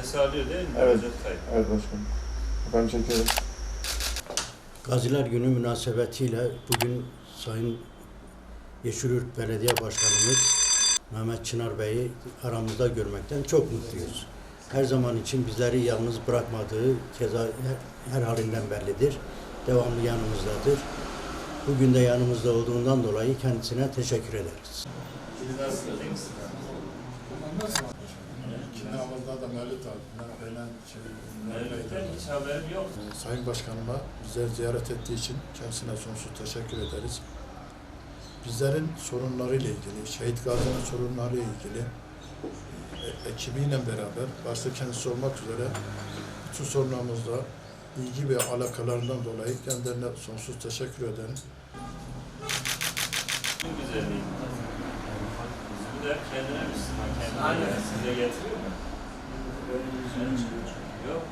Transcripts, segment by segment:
alıyor değil mi? Evet. Recep Tayyip? Evet başkanım. Efendim çekiyorum. Gaziler Günü münasebetiyle bugün Sayın Yeşilyurt Belediye Başkanımız Mehmet Çınar Bey'i aramızda görmekten çok mutluyuz. Her zaman için bizleri yalnız bırakmadığı keza her, her halinden bellidir. Devamlı yanımızdadır. Bugün de yanımızda olduğundan dolayı kendisine teşekkür ederiz. Misiniz? Kinavuz'da da Mevlüt abi. Öğlen şey, Mevlüt'ten hiç haberim yok. Sayın Başkanıma bizleri ziyaret ettiği için kendisine sonsuz teşekkür ederiz. Bizlerin sorunlarıyla ilgili, şehit gazinin sorunlarıyla ilgili e, ekibiyle beraber, başta kendisi olmak üzere bütün sorunlarımızda ilgi ve alakalarından dolayı kendilerine sonsuz teşekkür ederim. Çok güzel değil. De kendine Müslüman, kendine yani. size getiriyor mu? Yok.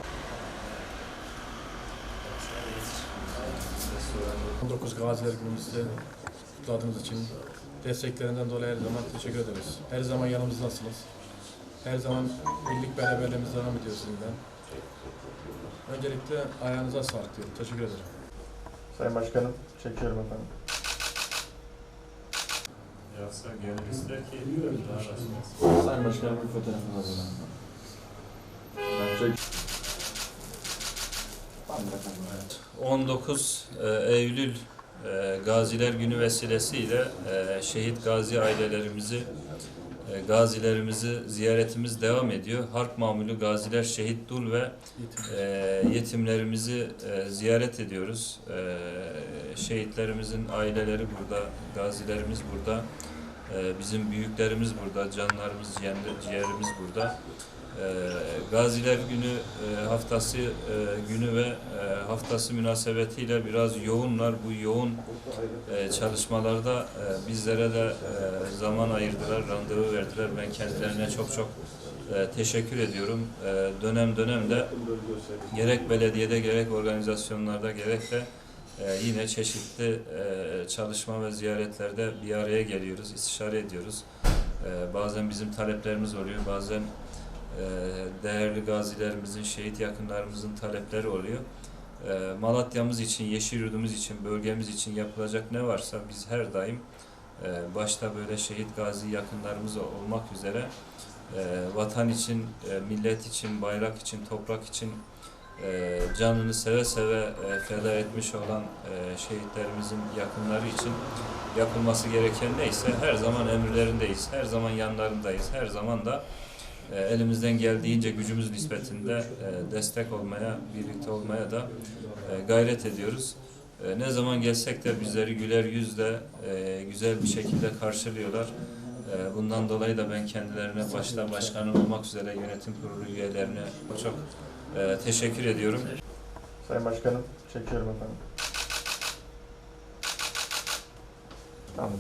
19 Gaziler Günümüzde kutladığınız için desteklerinden dolayı her zaman teşekkür ederiz. Her zaman yanımızdasınız. Her zaman birlik beraberliğimiz devam ediyor sizinle. Öncelikle ayağınıza sağlık diyorum. Teşekkür ederim. Sayın Başkanım çekiyorum efendim. Yoksa gönül ister ki daha başlasın. Sayın Başkanım bir fotoğrafını alalım. Ben çek. Tamam efendim. 19 e, Eylül e, Gaziler Günü vesilesiyle e, şehit gazi ailelerimizi, e, gazilerimizi ziyaretimiz devam ediyor. Harp mamülü gaziler, şehit dul ve e, yetimlerimizi e, ziyaret ediyoruz. E, şehitlerimizin aileleri burada, gazilerimiz burada, e, bizim büyüklerimiz burada, canlarımız, ciğer- ciğerimiz burada. E, Gaziler Günü e, haftası e, günü ve e, haftası münasebetiyle biraz yoğunlar. Bu yoğun çalışmalarda bizlere de zaman ayırdılar, randevu verdiler. Ben kendilerine çok çok teşekkür ediyorum. Dönem dönem de gerek belediyede gerek organizasyonlarda gerek de yine çeşitli çalışma ve ziyaretlerde bir araya geliyoruz, istişare ediyoruz. Bazen bizim taleplerimiz oluyor, bazen değerli gazilerimizin, şehit yakınlarımızın talepleri oluyor. E, Malatya'mız için, Yeşilyurt'umuz için, bölgemiz için yapılacak ne varsa biz her daim e, başta böyle şehit gazi yakınlarımız olmak üzere e, vatan için, e, millet için, bayrak için, toprak için canını seve seve feda etmiş olan şehitlerimizin yakınları için yapılması gereken neyse her zaman emirlerindeyiz, her zaman yanlarındayız, her zaman da e, elimizden geldiğince gücümüz nispetinde e, destek olmaya, birlikte olmaya da e, gayret ediyoruz. E, Ne zaman gelsek de bizleri güler yüzle, güzel bir şekilde karşılıyorlar. Bundan dolayı da ben kendilerine başta başkanım olmak üzere yönetim kurulu üyelerine çok teşekkür ediyorum. Sayın Başkanım çekiyorum efendim. Tamam.